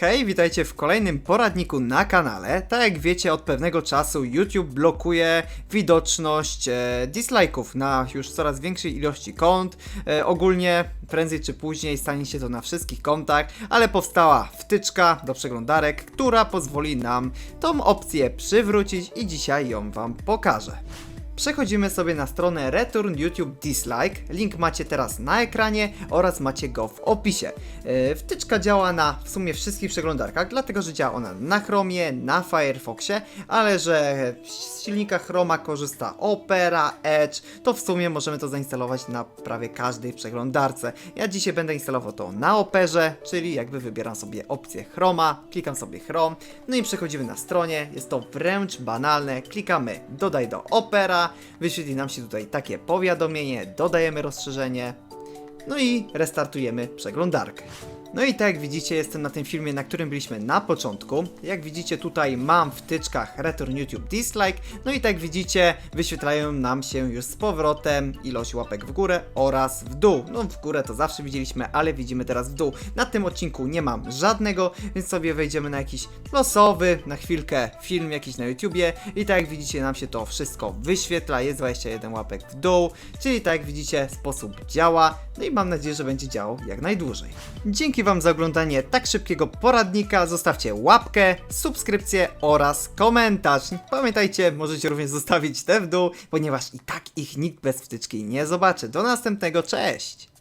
Hej, witajcie w kolejnym poradniku na kanale. Tak jak wiecie, od pewnego czasu YouTube blokuje widoczność e, dislike'ów na już coraz większej ilości kont. E, ogólnie prędzej czy później stanie się to na wszystkich kontach, ale powstała wtyczka do przeglądarek, która pozwoli nam tą opcję przywrócić i dzisiaj ją Wam pokażę. Przechodzimy sobie na stronę Return YouTube Dislike. Link macie teraz na ekranie oraz macie go w opisie. Yy, Wtyczka działa na w sumie wszystkich przeglądarkach, dlatego że działa ona na Chromie, na Firefoxie, ale że z silnika Chroma korzysta Opera, Edge, to w sumie możemy to zainstalować na prawie każdej przeglądarce. Ja dzisiaj będę instalował to na Operze, czyli jakby wybieram sobie opcję Chroma, klikam sobie Chrome, no i przechodzimy na stronie, jest to wręcz banalne, klikamy dodaj do Opera, wyświetli nam się tutaj takie powiadomienie, dodajemy rozszerzenie, no i restartujemy przeglądarkę. No i tak jak widzicie, jestem na tym filmie, na którym byliśmy na początku. Jak widzicie, tutaj mam w tyczkach Return YouTube Dislike. No i tak jak widzicie, wyświetlają nam się już z powrotem ilość łapek w górę oraz w dół. No w górę to zawsze widzieliśmy, ale widzimy teraz w dół. Na tym odcinku nie mam żadnego, więc sobie wejdziemy na jakiś losowy, na chwilkę film jakiś na YouTubie. I tak jak widzicie, nam się to wszystko wyświetla. Jest 21 łapek w dół, czyli tak jak widzicie, sposób działa. No i mam nadzieję, że będzie działał jak najdłużej. Dzięki Wam za oglądanie tak szybkiego poradnika. Zostawcie łapkę, subskrypcję oraz komentarz. Pamiętajcie, możecie również zostawić te w dół, ponieważ i tak ich nikt bez wtyczki nie zobaczy. Do następnego, cześć!